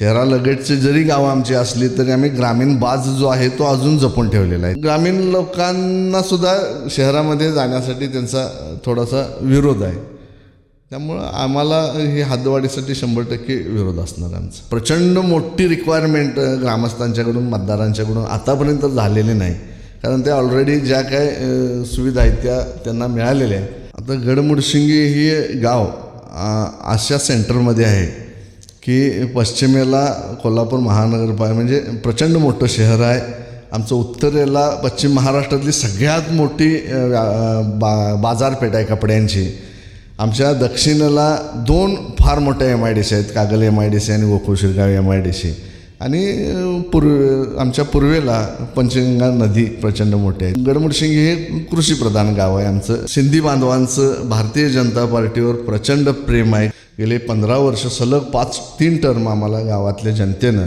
शहरालगतची जरी गावं आमची असली तरी आम्ही ग्रामीण बाज जो आहे तो अजून जपून ठेवलेला आहे. ग्रामीण लोकांना सुद्धा शहरामध्ये जाण्यासाठी त्यांचा थोडासा विरोध आहे. त्यामुळं आम्हाला ही हद्दवाढीसाठी शंभर टक्के विरोध असणार आमचा. प्रचंड मोठी रिक्वायरमेंट ग्रामस्थांच्याकडून मतदारांच्याकडून आतापर्यंत झालेली नाही. कारण त्या ऑलरेडी ज्या काय सुविधा आहेत त्या त्यांना मिळालेल्या आहेत. आता गडमुडशिंगी ही गाव अशा सेंटरमध्ये आहे. की पश्चिमेला कोल्हापूर महानगरपालिका म्हणजे प्रचंड मोठं शहर आहे. आमचं उत्तरेला पश्चिम महाराष्ट्रातली सगळ्यात मोठी व्या- बा बाजारपेठ आहे कपड्यांची. आमच्या दक्षिणेला दोन फार मोठ्या एम आय डी सी आहेत Kagal M I D C आणि Gokul Shirgaon M I D C आणि पूर्व आमच्या पूर्वेला पंचगंगा नदी प्रचंड मोठी आहे. गडमुडशिंगी हे कृषीप्रधान गाव आहे. आमचं सिंधी बांधवांचं भारतीय जनता पार्टीवर प्रचंड प्रेम आहे. गेले पंधरा वर्ष सलग पाच तीन टर्म आम्हाला गावातल्या जनतेनं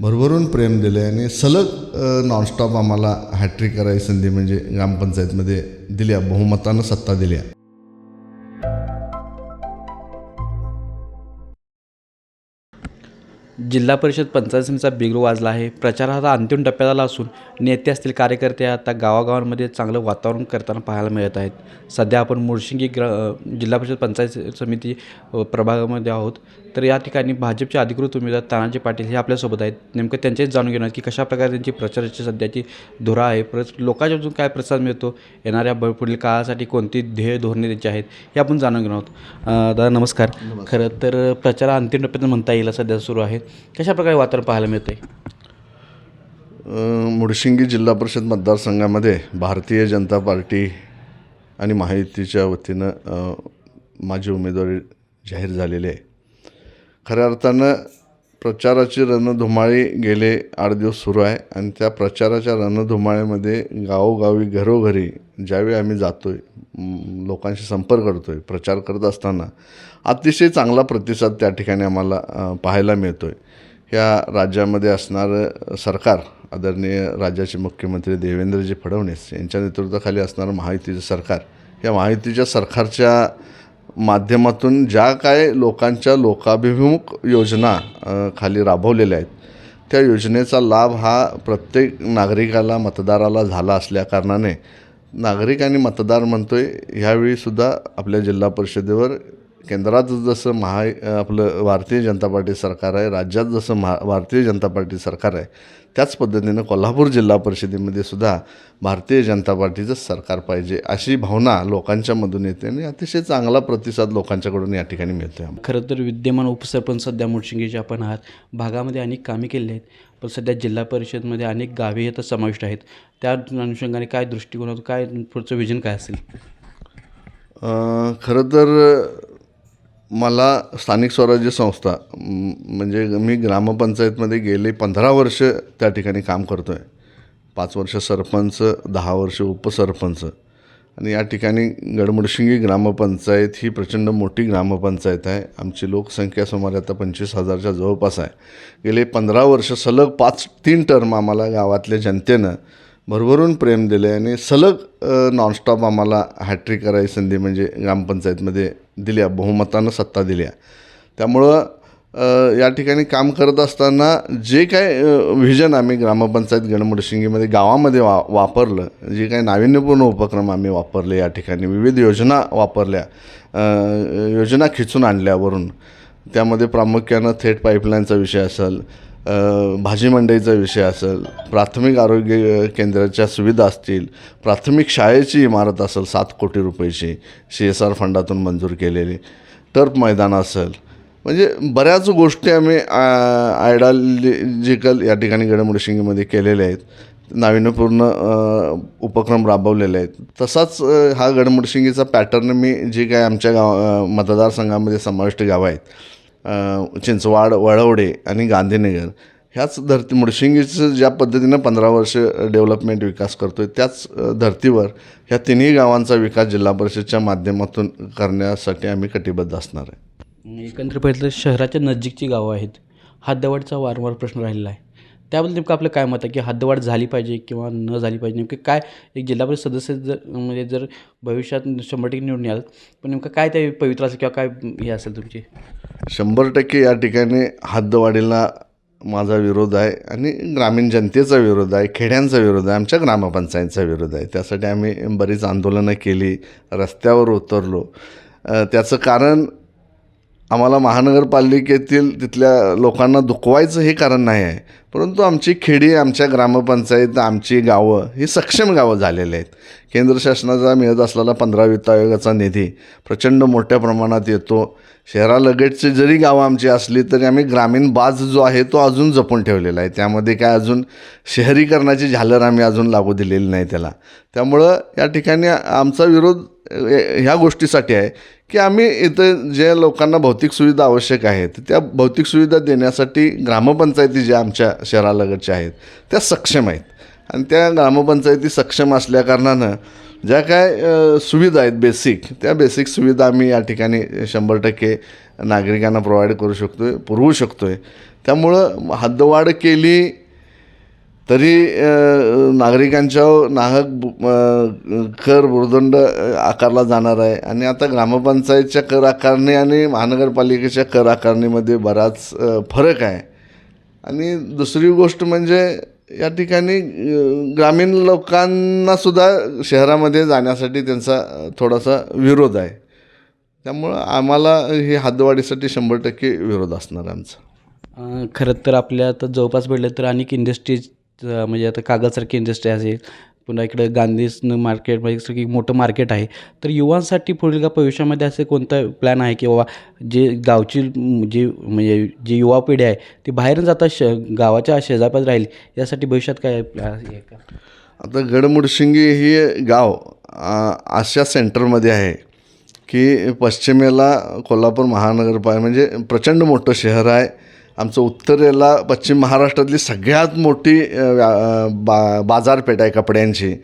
भरभरून प्रेम दिलं आहे आणि सलग नॉनस्टॉप आम्हाला हॅट्रिक करायची संधी म्हणजे ग्रामपंचायतमध्ये दिल्या बहुमतानं सत्ता दिल्या जिल्हा परिषद पंचायत समितीचा वाजला आहे. प्रचार आता अंतिम टप्प्यात आला असून नेते असतील कार्यकर्ते आता गावागावांमध्ये चांगलं वातावरण करताना पाहायला मिळत आहेत. सध्या आपण मुळशिंगी ग्र जिल्हा परिषद पंचायत समिती प्रभागामध्ये आहोत. तर या ठिकाणी भाजपचे अधिकृत उमेदवार तानाजी पाटील हे आपल्यासोबत आहेत. नेमकं त्यांचेच जाणून घेणार की कशाप्रकारे त्यांची प्रचाराची सध्याची धुरा आहे. परत लोकांच्या अजून काय प्रतिसाद मिळतो? येणाऱ्या ब- पुढील काळासाठी कोणती ध्येय धोरणे त्यांची आहेत हे आपण जाणून घेणार आहोत. दादा नमस्कार. खरं तर प्रचार अंतिम टप्प्यात म्हणता येईल सध्या सुरू आहे. कशा प्रकारे वातावरण पाहायला मिळतं आहे अ, मुळशिंगी जिल्हा परिषद मतदारसंघामध्ये भारतीय जनता पार्टी आणि महायुतीच्या वतीनं माझी उमेदवारी जाहीर झालेली आहे. खऱ्या अर्थानं प्रचाराची रणधुमाळी गेले आठ दिवस सुरू आहे आणि त्या प्रचाराच्या रणधुमाळीमध्ये गावोगावी घरोघरी ज्यावेळी आम्ही जातो आहे लोकांशी संपर्क करतो आहे प्रचार करत असताना अतिशय चांगला प्रतिसाद त्या ठिकाणी आम्हाला पाहायला मिळतो आहे ह्या राज्यामध्ये असणारं सरकार आदरणीय राज्याचे मुख्यमंत्री देवेंद्रजी फडणवीस यांच्या नेतृत्वाखाली असणारं महायुतीचं सरकार या महायुतीच्या सरकारच्या माध्यमातून ज्या काय लोकांच्या लोकाभिमुख योजना खाली राबवलेल्या आहेत त्या योजनेचा लाभ हा प्रत्येक नागरिकाला मतदाराला झाला असल्याकारणाने नागरिक आणि मतदार आहे ह्यावेळीसुद्धा आपल्या जिल्हा परिषदेवर केंद्रात जसं महा आपलं भारतीय जनता पार्टी सरकार आहे राज्यात जसं महा भारतीय जनता पार्टी सरकार आहे त्याच पद्धतीनं कोल्हापूर जिल्हा परिषदेमध्ये सुद्धा भारतीय जनता पार्टीचं सरकार पाहिजे अशी भावना लोकांच्या मधून येते आणि अतिशय चांगला प्रतिसाद लोकांच्याकडून या ठिकाणी मिळतो आहे खरं तर विद्यमान उपसरपंच सध्या मुळशिंगीचे आपण आहात. भागामध्ये अनेक कामे केली आहेत पण सध्या जिल्हा परिषदमध्ये अनेक गावे आता समाविष्ट आहेत. त्या अनुषंगाने काय दृष्टिकोनातून काय पुढचं विजन काय असेल? खरं तर मला स्थानिक स्वराज्य संस्था म्हणजे मी ग्रामपंचायतमध्ये गेले पंधरा वर्ष त्या ठिकाणी काम करतो आहे पाच वर्ष सरपंच दहा वर्ष उपसरपंच. आणि या ठिकाणी गडमुडशिंगी ग्रामपंचायत ही प्रचंड मोठी ग्रामपंचायत आहे. आमची लोकसंख्या सुमारे आता पंचवीस हजारच्या जवळपास आहे. गेले पंधरा वर्ष सलग पाच तीन टर्म आम्हाला गावातल्या जनतेनं भरभरून प्रेम दिले आणि सलग नॉनस्टॉप आम्हाला हॅट्रिक करायची संधी म्हणजे ग्रामपंचायतमध्ये दिल्या बहुमतानं सत्ता दिल्या त्यामुळं या ठिकाणी काम करत असताना जे काय व्हिजन आम्ही ग्रामपंचायत गणमुडशिंगीमध्ये गावामध्ये वा वापरलं जे काही नाविन्यपूर्ण उपक्रम आम्ही वापरले या ठिकाणी विविध योजना वापरल्या योजना खिचून आणल्यावरून त्यामध्ये प्रामुख्यानं थेट पाईपलाईनचा विषय असेल भाजी मंडईचा विषय असेल प्राथमिक आरोग्य केंद्राच्या सुविधा असतील प्राथमिक शाळेची इमारत असेल सात कोटी रुपयाची सी एस आर फंडातून मंजूर केलेली टर्फ मैदान असेल. म्हणजे बऱ्याच गोष्टी आम्ही आयडॉलॉजिकल या ठिकाणी गडमुडशिंगीमध्ये केलेल्या आहेत. नाविन्यपूर्ण उपक्रम राबवलेले आहेत. तसाच हा गडमुडशिंगीचा पॅटर्न मी जे काय आमच्या गाव मतदारसंघामध्ये समाविष्ट गावं आहेत चिंचवाड वळवडे आणि गांधीनगर ह्याच धरती मुडशिंगीचं ज्या पद्धतीनं पंधरा वर्ष डेव्हलपमेंट विकास करतो आहे त्याच धर्तीवर ह्या तिन्ही गावांचा विकास जिल्हा परिषदच्या माध्यमातून करण्यासाठी आम्ही कटिबद्ध असणार आहे. एकंदर पाहिलं तर शहराच्या नजीकची गावं आहेत. हा दवडचा वारंवार प्रश्न राहिलेला आहे. त्याबद्दल नेमकं आपलं काय मत आहे? की हद्दवाढ झाली पाहिजे किंवा न झाली पाहिजे? नेमकं काय एक जिल्हा परिषद सदस्य जर म्हणजे जर भविष्यात शंभर टक्के निवडून याल पण नेमकं काय ते पवित्र असेल किंवा काय हे असेल तुमची? शंभर टक्के या ठिकाणी हद्दवाढीला माझा विरोध आहे आणि ग्रामीण जनतेचा विरोध आहे खेड्यांचा विरोध आहे आमच्या ग्रामपंचायतचा विरोध आहे. त्यासाठी आम्ही बरीच आंदोलनं केली रस्त्यावर उतरलो. त्याचं कारण आम्हाला महानगरपालिकेतील तिथल्या लोकांना दुखवायचं हे कारण नाही आहे. परंतु आमची खेडी आमच्या ग्रामपंचायत आमची गावं ही सक्षम गावं झालेली आहेत. केंद्र शासनाचा मिळत असलेला पंधरा वित्त आयोगाचा निधी प्रचंड मोठ्या प्रमाणात येतो. शहरालगतची जरी गावं आमची असली तरी आम्ही ग्रामीण बाज जो आहे तो अजून जपून ठेवलेला आहे. त्यामध्ये काय अजून शहरीकरणाची झालर आम्ही अजून लागू दिलेली नाही त्याला. त्यामुळं या ठिकाणी आमचा विरोध ह्या गोष्टीसाठी आहे की आम्ही इथं जे लोकांना भौतिक सुविधा आवश्यक आहेत त्या भौतिक सुविधा देण्यासाठी ग्रामपंचायती ज्या आमच्या शहरालगतच्या आहेत त्या सक्षम आहेत. आणि त्या ग्रामपंचायती सक्षम असल्याकारणानं ज्या काय सुविधा आहेत बेसिक त्या बेसिक सुविधा आम्ही या ठिकाणी शंभर टक्के नागरिकांना प्रोव्हाइड करू शकतो आहे पुरवू शकतो आहे त्यामुळं हद्दवाढ केली तरी नागरिकांच्या नाहक बु- कर भुर्दंड आकारला जाणार आहे. आणि आता ग्रामपंचायतच्या कर आकारणी आणि महानगरपालिकेच्या कर आकारणीमध्ये बराच फरक आहे. आणि दुसरी गोष्ट म्हणजे या ठिकाणी ग्रामीण लोकांनासुद्धा शहरामध्ये जाण्यासाठी त्यांचा थोडासा विरोध आहे. त्यामुळं आम्हाला ही हद्दवाढीसाठी शंभर टक्के विरोध असणार आमचा. खरं तर आपल्या आता जवळपास भेटलं तर अनेक इंडस्ट्रीज म्हणजे आता कागदसारखी इंडस्ट्री असेल पुन्हा इकडं गांधीज मार्केट म्हणजे की मोठं मार्केट आहे. तर युवांसाठी पुढील का भविष्यामध्ये असे कोणता प्लॅन आहे की बाबा जे गावची जी म्हणजे जी युवा पिढी आहे ती बाहेर जाता श गावाच्या शेजापास राहील यासाठी भविष्यात काय प्लॅन आहे का? आता गडमुडशिंगी हे गाव अशा सेंटरमध्ये आहे की पश्चिमेला कोल्हापूर महानगरपालिका म्हणजे प्रचंड मोठं शहर आहे. आमचं उत्तरेला पश्चिम महाराष्ट्रातली सगळ्यात मोठी व्या- बा बाजारपेठ आहे कपड्यांची.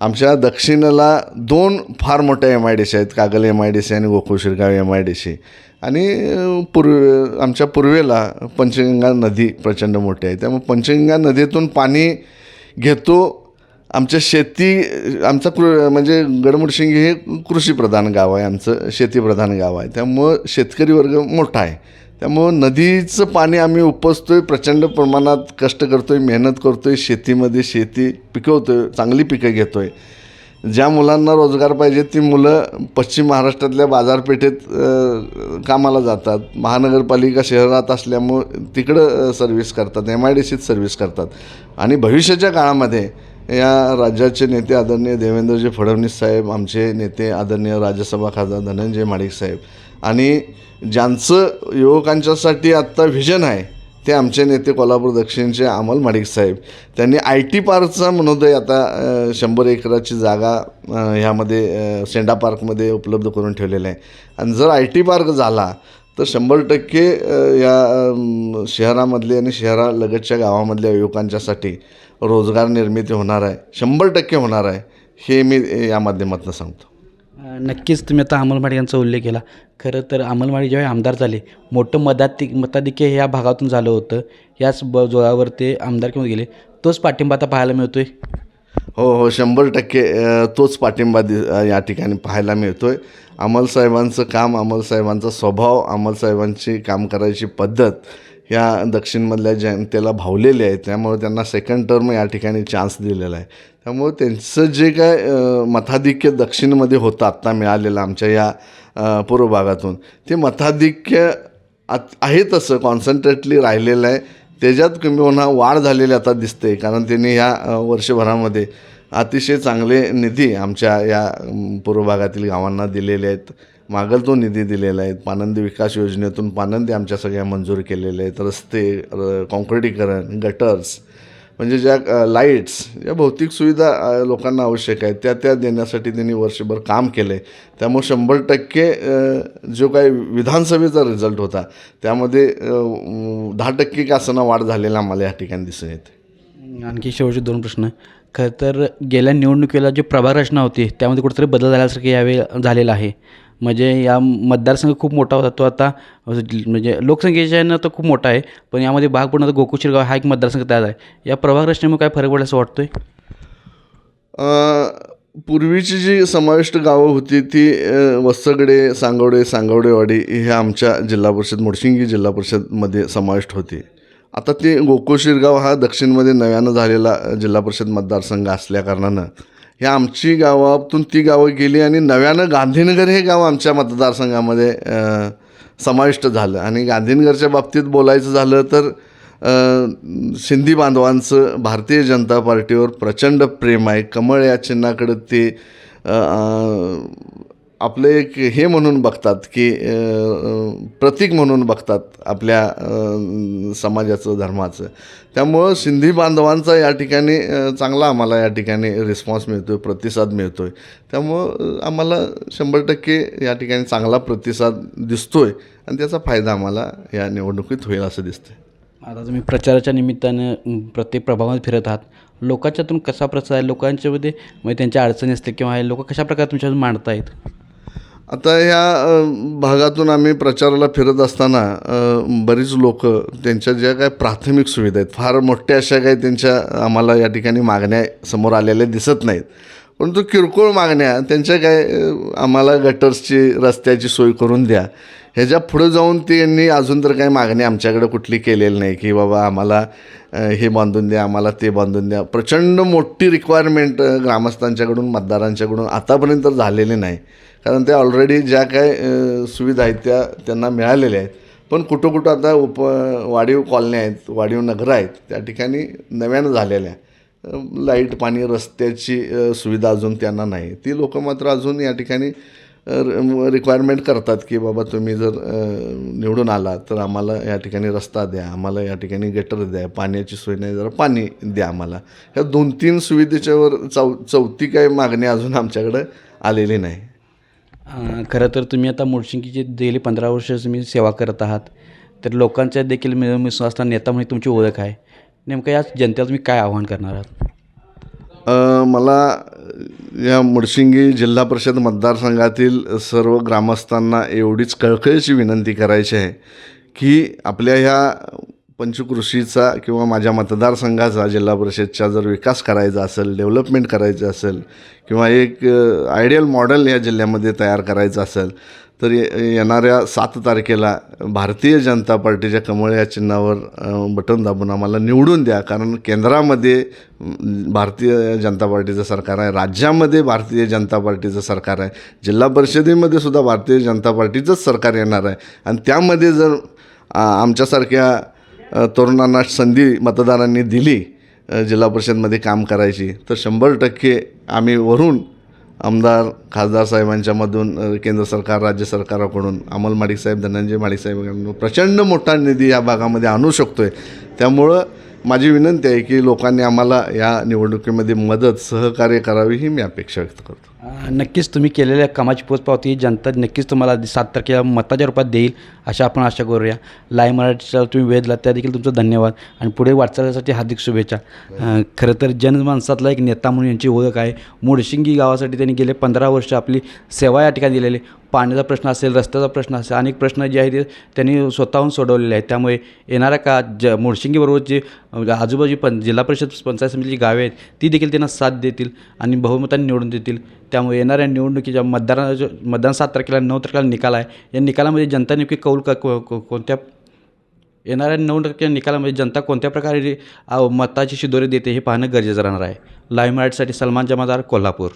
आमच्या दक्षिणेला दोन फार मोठ्या एम आय डी सी आहेत Kagal M I D C आणि Gokul Shirgaon M I D C आणि अ, पूर्वे आमच्या पूर्वेला पंचगंगा नदी प्रचंड मोठी आहे. त्यामुळे पंचगंगा नदीतून पाणी घेतो. आमच्या शेती आमचा कृ म्हणजे गडमुडशिंगी हे कृषीप्रधान गाव आहे आमचं शेतीप्रधान गाव आहे. त्यामुळं शेतकरी वर्ग मोठा आहे. त्यामुळं नदीचं पाणी आम्ही उपसतो आहे प्रचंड प्रमाणात कष्ट करतो आहे मेहनत करतो आहे शेतीमध्ये शेती पिकवतो आहे चांगली पिकं घेतो आहे ज्या मुलांना रोजगार पाहिजे ती मुलं पश्चिम महाराष्ट्रातल्या बाजारपेठेत कामाला जातात. महानगरपालिका शहरात असल्यामुळं तिकडं सर्व्हिस करतात एम आय डी सीत सर्व्हिस करतात. आणि भविष्याच्या काळामध्ये या राज्याचे नेते आदरणीय देवेंद्रजी फडणवीस साहेब आमचे नेते आदरणीय राज्यसभा खासदार धनंजय माडिक साहेब आणि ज्यांचं युवकांच्यासाठी आत्ता व्हिजन आहे ते आमचे नेते कोल्हापूर दक्षिणचे अमल माडिक साहेब. त्यांनी आय टी पार्कचा मनोदय आता शंभर एकराची जागा ह्यामध्ये सेंडा पार्कमध्ये उपलब्ध करून ठेवलेला आहे. आणि जर आय टी पार्क झाला तर शंभर टक्के या शहरामधले आणि शहरालगतच्या गावामधल्या युवकांच्यासाठी रोजगार निर्मिती होणार आहे. शंभर टक्के होणार आहे हे मी या माध्यमातून सांगतो. नक्कीच तुम्ही आता अंमलवाडी यांचा उल्लेख केला. खरं तर अंमलवाडी ज्यावेळी आमदार झाले मोठं मताधिक मताधिक्य हे या भागातून झालं होतं. याच ब जोरावर ते आमदार आमदारकीमध्ये गेले तोच पाठिंबा आता पाहायला मिळतो आहे हो हो शंभर टक्के तोच पाठिंबा दि या ठिकाणी पाहायला मिळतो आहे अमलसाहेबांचं काम अमलसाहेबांचा स्वभाव अमलसाहेबांची काम करायची पद्धत ह्या दक्षिणमधल्या जनतेला भावलेली आहे. त्यामुळे त्यांना सेकंड टर्म या ठिकाणी चान्स दिलेला आहे. त्यामुळे त्यांचं जे काय मताधिक्य दक्षिणमध्ये होतं आत्ता मिळालेलं आमच्या या पूर्व भागातून ते मताधिक्य आत आहे तसं कॉन्सन्ट्रेटली राहिलेलं आहे. त्याच्यात किंबहुना वाढ झालेली आता दिसते कारण त्यांनी ह्या वर्षभरामध्ये अतिशय चांगले निधी आमच्या या पूर्व भागातील गावांना दिलेले आहेत. मागल तो निधी दिलेला आहे. पानंदी विकास योजनेतून पानंदी आमच्या सगळ्या मंजूर केलेले आहेत. रस्ते र कॉन्क्रिटीकरण गटर्स म्हणजे ज्या लाईट्स या भौतिक सुविधा लोकांना आवश्यक आहेत त्या त्या देण्यासाठी त्यांनी वर्षभर काम केलं आहे त्यामुळे शंभर टक्के जो काही विधानसभेचा रिझल्ट होता त्यामध्ये दहा टक्के का असताना वाढ झालेला आम्हाला या ठिकाणी दिसून येते. आणखी शेवटचे दोन प्रश्न. खरं तर गेल्या निवडणुकीला जी प्रभाग रचना होती त्यामध्ये कुठेतरी बदल झाल्यासारखं यावेळी झालेला आहे. म्हणजे या मतदारसंघ खूप मोठा होता. तो आता म्हणजे लोकसंख्येच्या यानं तर खूप मोठा आहे. पण यामध्ये भाग पडणार आता गोकुळ शिरगाव हा एक मतदारसंघ तयार आहे. या प्रभाग रचनेमुळे काय फरक पडला असं वाटतो आहे पूर्वीची जी समाविष्ट गावं होती ती वस्सगडे सांगवडे सांगवडेवाडी हे आमच्या जिल्हा परिषद मोडशिंगी जिल्हा परिषदमध्ये समाविष्ट होती. आता ते गोकुळ शिरगाव हा दक्षिणमध्ये नव्यानं झालेला जिल्हा परिषद मतदारसंघ असल्याकारणानं ह्या आमची गावातून ती गावं गेली आणि नव्यानं गांधीनगर हे गाव आमच्या मतदारसंघामध्ये समाविष्ट झालं. आणि गांधीनगरच्या बाबतीत बोलायचं झालं तर सिंधी बांधवांचं भारतीय जनता पार्टीवर प्रचंड प्रेम आहे. कमळ या चिन्हाकडं ते आपलं एक हे म्हणून बघतात की प्रतीक म्हणून बघतात आपल्या समाजाचं धर्माचं. त्यामुळं सिंधी बांधवांचा या ठिकाणी चांगला आम्हाला या ठिकाणी रिस्पॉन्स मिळतो आहे प्रतिसाद मिळतो आहे त्यामुळं आम्हाला शंभर टक्के या ठिकाणी चांगला प्रतिसाद दिसतो आहे आणि त्याचा फायदा आम्हाला या निवडणुकीत होईल असं दिसतं आता तुम्ही प्रचाराच्या निमित्तानं प्रत्येक प्रभावात फिरत आहात. लोकांच्यातून कसा प्रसार आहे? लोकांच्यामध्ये म्हणजे त्यांच्या अडचणी असते किंवा हे लोक कशा प्रकारे तुमच्यातून मांडतायत? आता ह्या भागातून आम्ही प्रचाराला फिरत असताना बरीच लोक त्यांच्या ज्या काय प्राथमिक सुविधा आहेत फार मोठ्या अशा काही त्यांच्या आम्हाला या ठिकाणी मागण्या समोर आलेल्या दिसत नाहीत. परंतु किरकोळ मागण्या त्यांच्या काय आम्हाला गटर्सची रस्त्याची सोय करून द्या. ह्याच्या पुढं जाऊन त्यांनी अजून तर काही मागणी आमच्याकडे कुठली केलेली नाही की बाबा आम्हाला हे बांधून द्या आम्हाला ते बांधून द्या. प्रचंड मोठी रिक्वायरमेंट ग्रामस्थांच्याकडून मतदारांच्याकडून आतापर्यंत झालेली नाही. कारण त्या ऑलरेडी ज्या काय सुविधा आहेत त्या त्यांना मिळालेल्या आहेत. पण कुठं कुठं आता उप वाढीव कॉलन्या आहेत वाढीव नगरं आहेत त्या ठिकाणी नव्यानं झालेल्या लाइट पाणी रस्त्याची सुविधा अजून त्यांना नाही. ती लोकं मात्र अजून या ठिकाणी रिक्वायरमेंट करतात की बाबा तुम्ही जर निवडून आला तर आम्हाला या ठिकाणी रस्ता द्या आम्हाला या ठिकाणी गटर द्या पाण्याची सोय नाही जरा पाणी द्या आम्हाला. ह्या दोन तीन सुविधेच्यावर चौ चौथी काही मागणी अजून आमच्याकडं आलेली नाही. खरं तर तुम्ही आता मोडशिंकीची गेली पंधरा वर्ष तुम्ही सेवा करत आहात. तर लोकांच्या देखील मिळून मिसळून असताना नेता म्हणून तुमची ओळख आहे. नेमकं या जनतेला तुम्ही काय आव्हान करणार आहात? मला या मुडशिंगी जिल्हा परिषद मतदारसंघातील सर्व ग्रामस्थांना एवढीच कळकळीची विनंती करायची आहे की आपल्या ह्या पंचकृषीचा किंवा माझ्या मतदारसंघाचा जिल्हा परिषदचा जर विकास करायचा असेल डेव्हलपमेंट करायचं असेल किंवा एक आयडियल मॉडेल या जिल्ह्यामध्ये तयार करायचं असेल तर येणाऱ्या सात तारखेला भारतीय जनता पार्टीच्या कमळ या चिन्हावर बटन दाबून आम्हाला निवडून द्या. कारण केंद्रामध्ये भारतीय जनता पार्टीचं सरकार आहे. राज्यामध्ये भारतीय जनता पार्टीचं सरकार आहे. जिल्हा परिषदेमध्ये सुद्धा भारतीय जनता पार्टीचंच सरकार येणार आहे. आणि त्यामध्ये जर आमच्यासारख्या तरुणांना संधी मतदारांनी दिली जिल्हा परिषदमध्ये काम करायची तर शंभर टक्के आम्ही वरून आमदार खासदार साहेबांच्यामधून केंद्र सरकार राज्य सरकाराकडून अमल माडिक साहेब धनंजय माडिक साहेबांकडून प्रचंड मोठा निधी या भागामध्ये आणू शकतो आहे त्यामुळं माझी विनंती आहे की लोकांनी आम्हाला या निवडणुकीमध्ये मदत सहकार्य करावी ही मी अपेक्षा व्यक्त करतो. नक्कीच तुम्ही केलेल्या कामाची पोचपावती जनता नक्कीच तुम्हाला सात तारखेला मताच्या रूपात देईल अशा आपण आशा करूया. लाईव्ह मराठीचा तुम्ही वेळ दिला त्या देखील तुमचा धन्यवाद. आणि पुढे वाटचालीसाठी हार्दिक शुभेच्छा. खरं तर जनमानसातला एक नेता म्हणून यांची ओळख आहे. मुडशिंगी गावासाठी त्यांनी गेले पंधरा वर्ष आपली सेवा या ठिकाणी दिलेली. पाण्याचा प्रश्न असेल रस्त्याचा प्रश्न असेल अनेक प्रश्न जे आहेत ते त्यांनी स्वतःहून सोडवलेले आहेत. त्यामुळे येणाऱ्या का ज मुडशिंगीबरोबर जे म्हणजे आजूबाजू पण जिल्हा परिषद पंचायत समितीची गावे आहेत ती देखील त्यांना साथ देतील आणि बहुमताने निवडून देतील. त्यामुळे येणाऱ्या निवडणुकीच्या मतदारांना मतदान सात तारखेला नऊ तारखेला निकाल आहे. या निकालामध्ये जनता नेमकी कौल का को- कोणत्या येणाऱ्या नऊ टक्के निकालामध्ये जनता कोणत्या प्रकारे मताची शिदोरी देते हे पाहणं गरजेचं राहणार आहे. लाईव्ह मराठीसाठी सलमान जमादार कोल्हापूर.